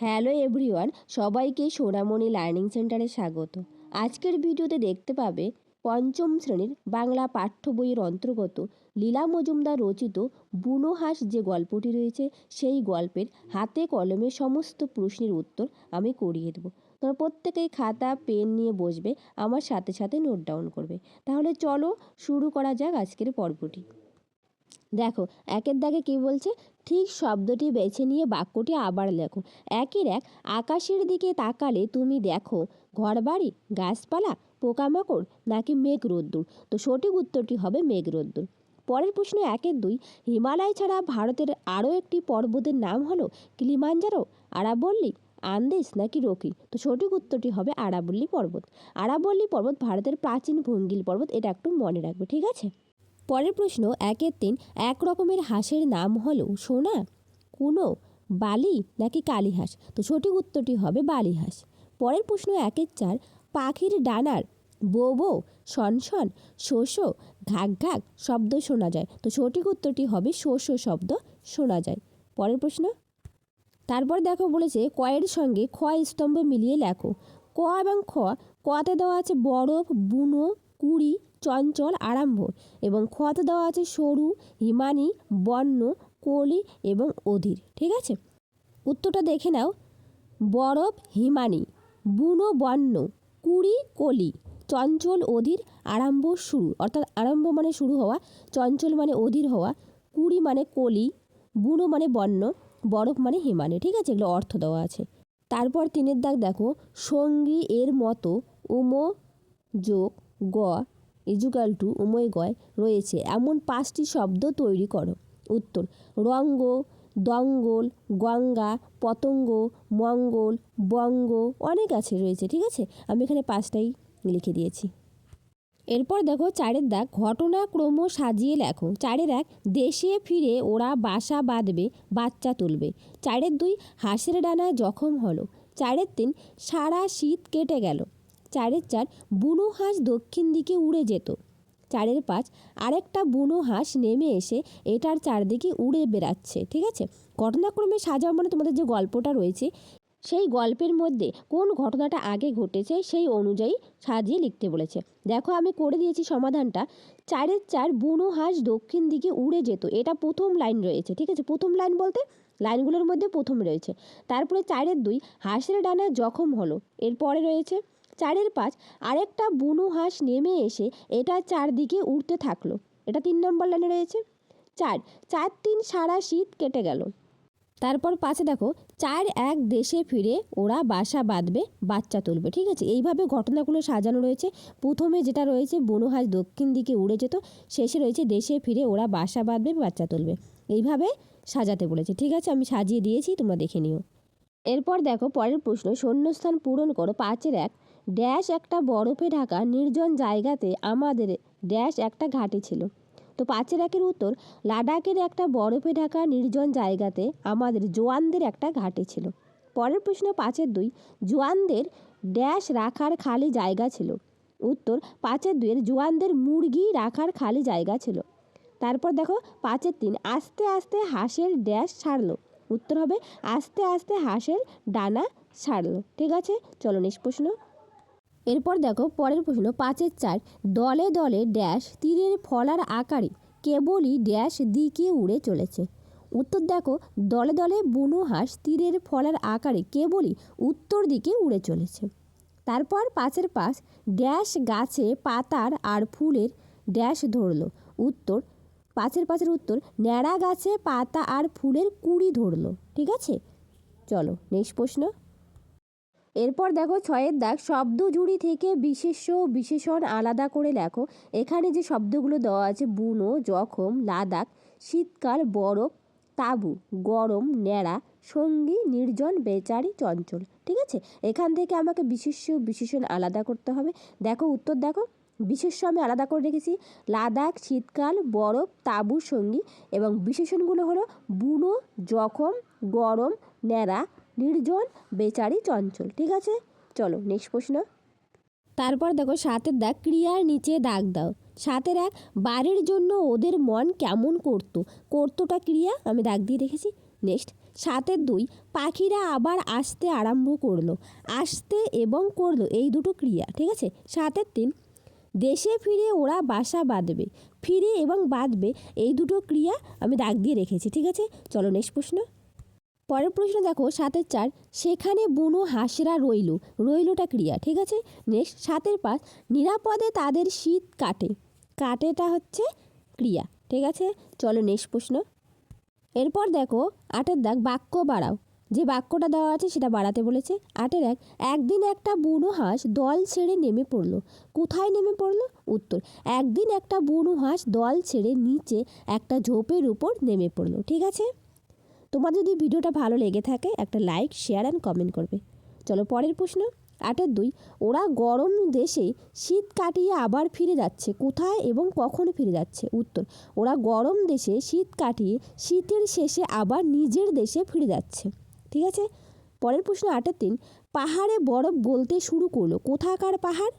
Hello everyone সবাইকে সোনামণি learning সেন্টারে স্বাগত। আজকের ভিডিওতে দেখতে পাবে পঞ্চম শ্রেণির বাংলা পাঠ্য বইয়ের অন্তর্গত লীলা মজুমদার রচিত বুনো হাঁস যে গল্পটি রয়েছে, সেই গল্পের হাতে কলমে সমস্ত প্রশ্নের উত্তর আমি করিয়ে দেবো। তোমরা প্রত্যেকেই খাতা, পেন নিয়ে বসবে, আমার সাথে সাথে নোট ডাউন করবে। তাহলে চলো শুরু করা যাক আজকের পর্বটি। দেখো, একের দাগে কী বলছে? ঠিক শব্দটি বেছে নিয়ে বাক্যটি আবার লেখো। একের এক আকাশের দিকে তাকালে তুমি দেখো, ঘরবাড়ি, গাছপালা, পোকামাকড় নাকি মেঘ রোদ্দুর তো সঠিক উত্তরটি হবে মেঘ রোদ্দুর পরের প্রশ্ন একের দুই, হিমালয় ছাড়া ভারতের আরও একটি পর্বতের নাম হলো কিলিমাঞ্জারো, আরাবল্লী, আন্দেশ নাকি রকি? তো সঠিক উত্তরটি হবে আরাবল্লী পর্বত। আরাবল্লী পর্বত ভারতের প্রাচীন ভঙ্গিল পর্বত, এটা একটু মনে রাখবে, ঠিক আছে? পরের প্রশ্ন, একের তিন এক রকমের হাঁসের নাম হলো সোনা, কুনো, বালি নাকি কালী হাঁস? তো সঠিক উত্তরটি হবে বালি হাঁস। পরের প্রশ্ন, একের চার পাখির ডানার বো বো শনশন, শোষো, ঘাক ঘাক শব্দ শোনা যায়। তো সঠিক উত্তরটি হবে শোষো শব্দ শোনা যায়। পরের প্রশ্ন, তারপর দেখো বলেছে কয়ের সঙ্গে খ স্তম্ভ মিলিয়ে লেখো। ক এবং খ কতে দেওয়া আছে বরফ, বুনো, কুড়ি চঞ্চল আরম্ভ এবং খতে দেওয়া আছে সরু, হিমানি বন্য কলি এবং অধীর, ঠিক আছে? উত্তরটা দেখে নাও। বরফ, হিমানি, বুনো বন্য কুড়ি, কলি, চঞ্চল, অধীর আরম্ভ শুরু। অর্থাৎ আরম্ভ মানে শুরু হওয়া, চঞ্চল মানে অধীর হওয়া, কুড়ি মানে কলি, বুনো মানে বন্য বরফ মানে হিমানি, ঠিক আছে? এগুলো অর্থ দেওয়া আছে। তারপর তিনের দাগ দেখো। সঙ্গী এর মতো, উম, যোগ, গ ইজুকাল টু উময় গয় রয়েছে। এমন পাঁচটি শব্দ তৈরি করো। উত্তর, রঙ্গ, দঙ্গল, গঙ্গা, পতঙ্গ, মঙ্গল, বঙ্গ অনেক আছে রয়েছে, ঠিক আছে? আমি এখানে পাঁচটাই লিখে দিয়েছি। এরপর দেখো, চারের দাগ ঘটনাক্রম সাজিয়ে লেখো। চারের এক, দেশে ফিরে ওরা বাসা বাঁধবে, বাচ্চা তুলবে। চারের দুই, হাঁসের ডানা জখম হলো। চারের তিন, সারা শীত কেটে গেল। চারের চার বুনো হাঁস দক্ষিণ দিকে উড়ে যেত। চারের পাঁচ, আরেকটা বুনো হাঁস নেমে এসে এটার চারদিকে উড়ে বেড়াচ্ছে, ঠিক আছে? ঘটনাক্রমে সাজাও মানে তোমাদের যে গল্পটা রয়েছে, সেই গল্পের মধ্যে কোন ঘটনাটা আগে ঘটেছে সেই অনুযায়ী সাজিয়ে লিখতে বলেছে। দেখো আমি করে দিয়েছি সমাধানটা। চারের চার বুনো হাঁস দক্ষিণ দিকে উড়ে যেত, এটা প্রথম লাইন রয়েছে, ঠিক আছে? প্রথম লাইন বলতে লাইনগুলোর মধ্যে প্রথম রয়েছে। তারপরে চারের দুই, হাঁসের ডানা জখম হলো, এরপরে রয়েছে চারের পাঁচ আরেকটা বুনো হাঁস নেমে এসে এটা চারদিকে উড়তে থাকল। এটা তিন নম্বর লাইনে রয়েছে। চার চার তিন সারা শীত কেটে গেল। তারপর পাশে দেখো, চার এক দেশে ফিরে ওরা বাসা বাঁধবে, বাচ্চা তুলবে, ঠিক আছে? এইভাবে ঘটনাগুলো সাজানো রয়েছে। প্রথমে যেটা রয়েছে, বুনো হাঁস দক্ষিণ দিকে উড়ে যেত, শেষে রয়েছে দেশে ফিরে ওরা বাসা বাঁধবে, বাচ্চা তুলবে। এইভাবে সাজাতে বলেছে, ঠিক আছে? আমি সাজিয়ে দিয়েছি, তোমরা দেখে নিও। এরপর দেখো, পরের প্রশ্ন, শূন্যস্থান পূরণ করো পাঁচের এক। ড্যাশ একটা বরফে ঢাকা নির্জন জায়গাতে আমাদের ড্যাশ একটা ঘাঁটি ছিল। তো পাঁচের একের উত্তর লাদাখের একটা বরফে ঢাকা নির্জন জায়গাতে আমাদের জোয়ানদের একটা ঘাঁটি ছিল। পরের প্রশ্ন পাঁচের দুই, জোয়ানদের ড্যাশ রাখার খালি জায়গা ছিল। উত্তর, পাঁচের দুইয়ের জোয়ানদের মুরগি রাখার খালি জায়গা ছিল। তারপর দেখো, পাঁচের তিন, আস্তে আস্তে হাঁসের ড্যাশ ছাড়লো উত্তর হবে, আস্তে আস্তে হাঁসের ডানা ছাড়লো ঠিক আছে? চলো নেক্সট প্রশ্ন। এরপর দেখো, পরের প্রশ্ন পাঁচের চার, দলে দলে ড্যাশ তীরের ফলার আকারে, কেবলই ড্যাশ দিকে উড়ে চলেছে। উত্তর দেখো, দলে দলে বুনো হাঁস তীরের ফলার আকারে, কেবলই উত্তর দিকে উড়ে চলেছে। তারপর পাঁচের পাশ ড্যাশ গাছে পাতার আর ফুলের ড্যাশ ধরলো, উত্তর, পাঁচের পাঁচের উত্তর, ন্যাড়া গাছে পাতা আর ফুলের কুড়ি ধরলো, ঠিক আছে? চলো নেক্সট প্রশ্ন। এরপর দেখো ছয়ের দাগ, শব্দ জুড়ি থেকে বিশেষ্য ও বিশেষণ আলাদা করে লেখো। এখানে যে শব্দগুলো দেওয়া আছে, বুনো, জখম, লাদাখ, শীতকাল, বরফ, তাঁবু, গরম, ন্যাড়া, সঙ্গী, নির্জন, বেচারি, চঞ্চল, ঠিক আছে? এখান থেকে আমাকে বিশেষ্য বিশেষণ আলাদা করতে হবে। দেখো উত্তর দেখো। বিশেষ্য আমি আলাদা করে রেখেছি। লাদাখ, শীতকাল, বরফ, তাঁবু, সঙ্গী এবং বিশেষণগুলো হলো বুনো, জখম, গরম, ন্যাড়া নির্জন, বেচারি, চঞ্চল, ঠিক আছে? চলো নেক্সট প্রশ্ন। তারপর দেখো, সাতের দাগ, ক্রিয়ার নিচে দাগ দাও। সাতের এক, বাড়ির জন্য ওদের মন কেমন করতো? করতোটা ক্রিয়া? আমি দাগ দিয়ে রেখেছি নেক্সট সাতের দুই, পাখিরা আবার আসতে আরম্ভ করল। আসতে এবং করল, এই দুটো ক্রিয়া, ঠিক আছে? সাতের তিন, দেশে ফিরে ওরা বাসা বাঁধবে। ফিরে এবং বাঁধবে, এই দুটো ক্রিয়া আমি দাগ দিয়ে রেখেছি, ঠিক আছে? চলো নেক্সট প্রশ্ন। পরের প্রশ্ন দেখো, সাতের চার, সেখানে বুনো হাঁসেরা রইল, রইলটা ক্রিয়া, ঠিক আছে? নেক্সট সাতের পাঁচ, নিরাপদে তাদের শীত কাটে, কাটেটা হচ্ছে ক্রিয়া, ঠিক আছে? চলো নেক্সট প্রশ্ন। এরপর দেখো, আটের দাগ, বাক্য বাড়াও, যে বাক্যটা দেওয়া আছে সেটা বাড়াতে বলেছে। আটের এক, একদিন একটা বুনো হাঁস দল ছেড়ে নেমে পড়ল, কোথায় নেমে পড়ল? উত্তর, একদিন একটা বুনো হাঁস দল ছেড়ে নিচে একটা ঝোপের উপর নেমে পড়ল, ঠিক আছে? তোমার যদি ভিডিওটা ভালো লেগে থাকে, একটা লাইক শেয়ার অ্যান্ড কমেন্ট করবে। চলো পরের প্রশ্ন। আটের দুই, ওরা গরম দেশে শীত কাটিয়ে আবার ফিরে যাচ্ছে। কোথায় এবং কখন ফিরে যাচ্ছে? উত্তর, ওরা গরম দেশে শীত কাটিয়ে শীতের শেষে আবার নিজের দেশে ফিরে যাচ্ছে। ঠিক আছে? পরের প্রশ্ন আটের তিন, পাহাড়ে বরফ গলতে শুরু করল। কোথাকার পাহাড়?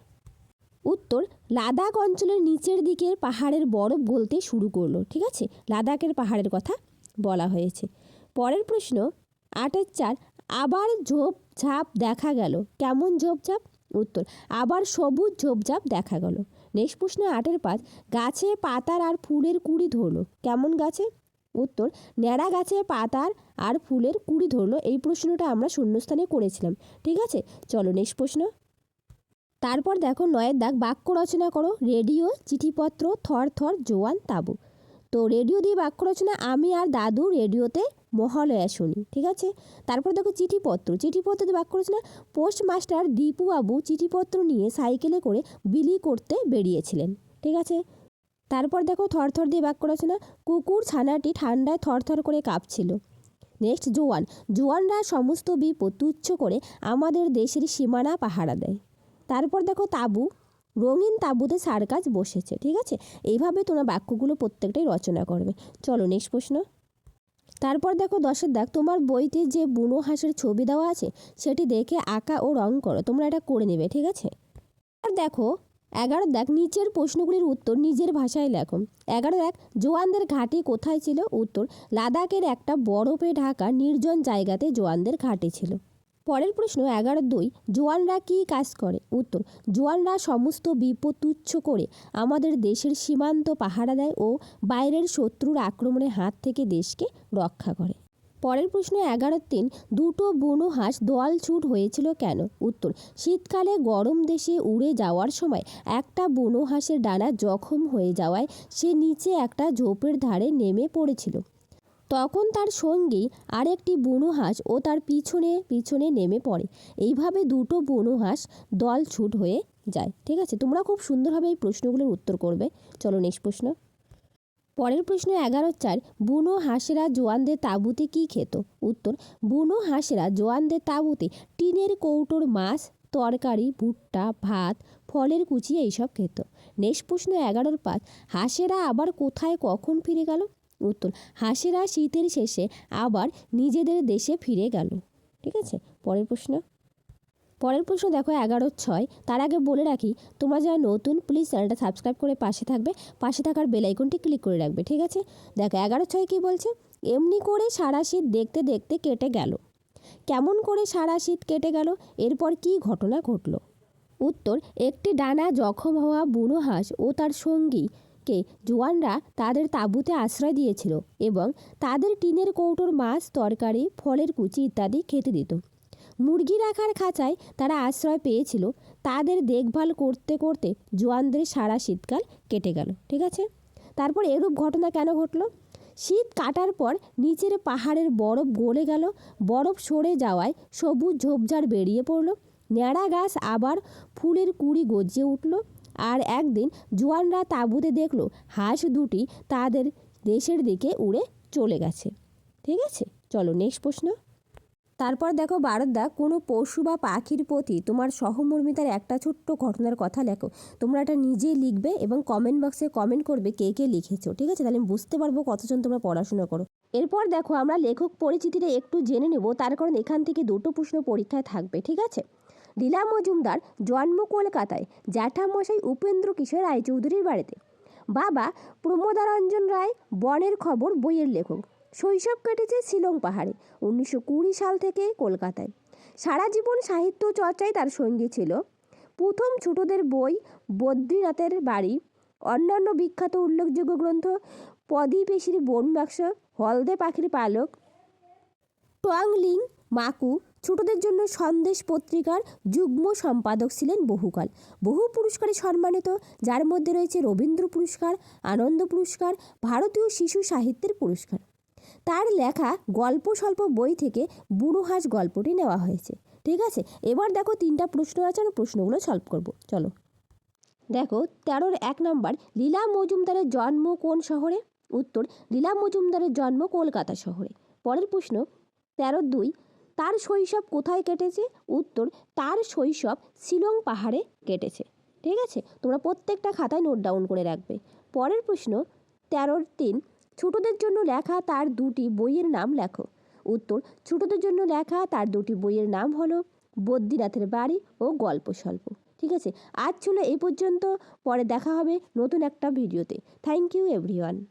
উত্তর, লাদাখ অঞ্চলের নিচের দিকের পাহাড়ের বরফ গলতে শুরু করল। ঠিক আছে? লাদাখের পাহাড়ের কথা বলা হয়েছে। পরের প্রশ্ন, আটের চার, আবার ঝোপঝাপ দেখা গেল। কেমন ঝোপঝাপ? উত্তর, আবার সবুজ ঝোপঝাপ দেখা গেল। নেক্সট প্রশ্ন, আটের পাঁচ, গাছে পাতার আর ফুলের কুড়ি ধরলো। কেমন গাছে? উত্তর, ন্যাড়া গাছে পাতার আর ফুলের কুড়ি ধরলো। এই প্রশ্নটা আমরা শূন্যস্থানে করেছিলাম। ঠিক আছে? চলো নেক্সট প্রশ্ন। তারপর দেখো নয়ের দাগ, বাক্য রচনা করো। রেডিও, চিঠিপত্র থর থর জোয়ান, তাবু। তো রেডিও দিয়ে বাক্য রচনা আমি আর দাদু রেডিওতে মহালয়া শুনি ঠিক আছে? তারপর দেখো চিঠিপত্র। চিঠিপত্র দিয়ে বাক্য রচনা পোস্টমাস্টার দীপুবাবু চিঠিপত্র নিয়ে সাইকেলে করে বিলি করতে বেরিয়েছিলেন, ঠিক আছে? তারপর দেখো থরথর দিয়ে বাক্য রচনা কুকুর ছানাটি ঠান্ডায় থরথর করে কাঁপছিল। নেক্সট, জোয়ান। জোয়ানরা সমস্ত বিপদ তুচ্ছ করে আমাদের দেশের সীমানা পাহারা দেয়। তারপর দেখো তাবু। রঙিন তাঁবুতে সার্কাস বসেছে, ঠিক আছে? এইভাবে তোমরা বাক্যগুলো প্রত্যেকটাই রচনা করবে। চলো নেক্সট প্রশ্ন। তারপর দেখো, দশের দাগ, তোমার বইতে যে বুনো হাঁসের ছবি দেওয়া আছে, সেটি দেখে আঁকা ও রং করো, তোমরা এটা করে নেবে, ঠিক আছে? আর দেখো, এগারো দেখ নিচের প্রশ্নগুলির উত্তর নিজের ভাষায় লেখো। এগারো দেখ জোয়ানদের ঘাঁটি কোথায় ছিল? উত্তর, লাদাখের একটা বরফে ঢাকা, নির্জন জায়গাতে জোয়ানদের ঘাঁটি ছিল। পরের প্রশ্ন এগারো দুই, জোয়ানরা কী কাজ করে? উত্তর, জোয়ানরা সমস্ত বিপদ তুচ্ছ করে। আমাদের দেশের সীমান্ত পাহারা দেয় ও বাইরের শত্রুর আক্রমণের হাত থেকে দেশকে রক্ষা করে। পরের প্রশ্ন এগারো তিন, দুটো বুনো হাঁস দোয়াল ছুট হয়েছিল কেন? উত্তর, শীতকালে গরম দেশে উড়ে যাওয়ার সময় একটা বুনো হাঁসের ডানা জখম হয়ে যাওয়ায় সে নিচে একটা ঝোপের ধারে নেমে পড়েছিল। তখন তার সঙ্গী আরেকটি বুনো হাঁস ও তার পিছনে পিছনে নেমে পড়ে। এইভাবে দুটো বুনো হাঁস দল ছুট হয়ে যায়, ঠিক আছে? তোমরা খুব সুন্দরভাবে এই প্রশ্নগুলোর উত্তর করবে। চলো নেক্সট প্রশ্ন। পরের প্রশ্ন এগারো চার, বুনো হাঁসেরা জোয়ানদের তাঁবুতে কী খেত? উত্তর, বুনো হাঁসেরা জোয়ানদের তাঁবুতে টিনের কৌটোর মাছ, তরকারি, ভুট্টা, ভাত, ফলের কুচি এইসব খেত। নেক্সট প্রশ্ন এগারোর পাঁচ, হাঁসেরা আবার কোথায়, কখন ফিরে গেল? উত্তর। হাঁসেরা শীতের শেষে আবার নিজেদের দেশে ফিরে গেল। ঠিক আছে? পরের প্রশ্ন। পরের প্রশ্ন দেখো এগারো ছয়। তার আগে বলে রাখি, তোমরা যারা নতুন প্লিজ চ্যানেলটা সাবস্ক্রাইব করে পাশে থাকবে। পাশে থাকার বেল আইকনটি ক্লিক করে রাখবে, ঠিক আছে? দেখো, এগারো ছয় কী বলছে? এমনি করে সারা শীত দেখতে দেখতে কেটে গেল। কেমন করে সারা শীত কেটে গেল? এরপর কী ঘটনা ঘটল? উত্তর, একটি ডানা জখম হওয়া বুনো হাঁস ও তার সঙ্গী কে জোয়ানরা তাদের তাঁবুতে আশ্রয় দিয়েছিল এবং তাদের টিনের কৌটোর মাছ, তরকারি, ফলের কুচি ইত্যাদি খেতে দিত। মুরগি রাখার খাঁচায় তারা আশ্রয় পেয়েছিল। তাদের দেখভাল করতে করতে জোয়ানদের সারা শীতকাল কেটে গেল, ঠিক আছে? তারপর এরূপ ঘটনা কেন ঘটলো? শীত কাটার পর নিচের পাহাড়ের বরফ গলে গেল। বরফ সরে যাওয়ায় সবুজ ঝোপঝাড় বেরিয়ে পড়ল। ন্যাড়া গাছ আবার ফুলের কুড়ি গজিয়ে উঠল। আর একদিন জোয়ানরা তাঁবুতে দেখল হাঁস দুটি তাদের দেশের দিকে উড়ে চলে গেছে। ঠিক আছে, চলো নেক্সট প্রশ্ন। তারপর দেখো বারদা, কোনো পশু বা পাখির প্রতি তোমার সহমর্মিতার একটা ছোট্ট ঘটনার কথা লেখো। তোমরা এটা নিজেই লিখবে এবং কমেন্ট বক্সে কমেন্ট করবে কে কে লিখেছো। ঠিক আছে, তাহলে আমি বুঝতে পারব কতজন তোমরা পড়াশোনা করো। এরপর দেখো আমরা লেখক পরিচিতিটা একটু জেনে নেব, তার কারণ এখান থেকে দুটো প্রশ্ন পরীক্ষায় থাকবে। ঠিক আছে? লীলা মজুমদার জন্ম কলকাতায়। জ্যাঠামশাই উপেন্দ্র কিশোর রায়চৌধুরীর বাড়িতে। বাবা প্রমোদারঞ্জন রায়, বনের খবর, বইয়ের লেখক। শৈশব কেটেছে শিলং পাহাড়ে, উনিশশো কুড়ি সাল থেকে কলকাতায়। সারা জীবন সাহিত্য চর্চায় তার সঙ্গী ছিল। প্রথম ছোটদের বই বদ্রীনাথের বাড়ি, অন্যান্য বিখ্যাত উল্লেখযোগ্য গ্রন্থ পদিপেশির বনবাক্স হলদে পাখির পালক টংলিং মাকু ছোটদের জন্য সন্দেশ পত্রিকার যুগ্ম সম্পাদক ছিলেন বহুকাল। বহু পুরস্কারে সম্মানিত, যার মধ্যে রয়েছে রবীন্দ্র পুরস্কার, আনন্দ পুরস্কার, ভারতীয় শিশু সাহিত্যের পুরস্কার। তার লেখা গল্প স্বল্প বই থেকে বুড়ো হাঁস গল্পটি নেওয়া হয়েছে। ঠিক আছে? এবার দেখো তিনটা প্রশ্ন আছে আমি প্রশ্নগুলো সলভ করব। চলো। দেখো, তেরোর এক নম্বর, লীলা মজুমদারের জন্ম কোন শহরে? উত্তর, লীলা মজুমদারের জন্ম কলকাতা শহরে। পরের প্রশ্ন তেরো দুই তার শৈশব কোথায় কেটেছে? উত্তর, তার শৈশব শিলং পাহাড়ে কেটেছে। ঠিক আছে? তোমরা প্রত্যেকটা খাতায় নোট ডাউন করে রাখবে। পরের প্রশ্ন, তেরোর তিন, ছোটদের জন্য লেখা তার দুটি বইয়ের নাম লেখো। উত্তর, ছোটদের জন্য লেখা তার দুটি বইয়ের নাম হলো বদ্রীনাথের বাড়ি ও গল্প স্বল্প ঠিক আছে? আজ ছিল এই পর্যন্ত, পরে দেখা হবে নতুন একটা ভিডিওতে। Thank you everyone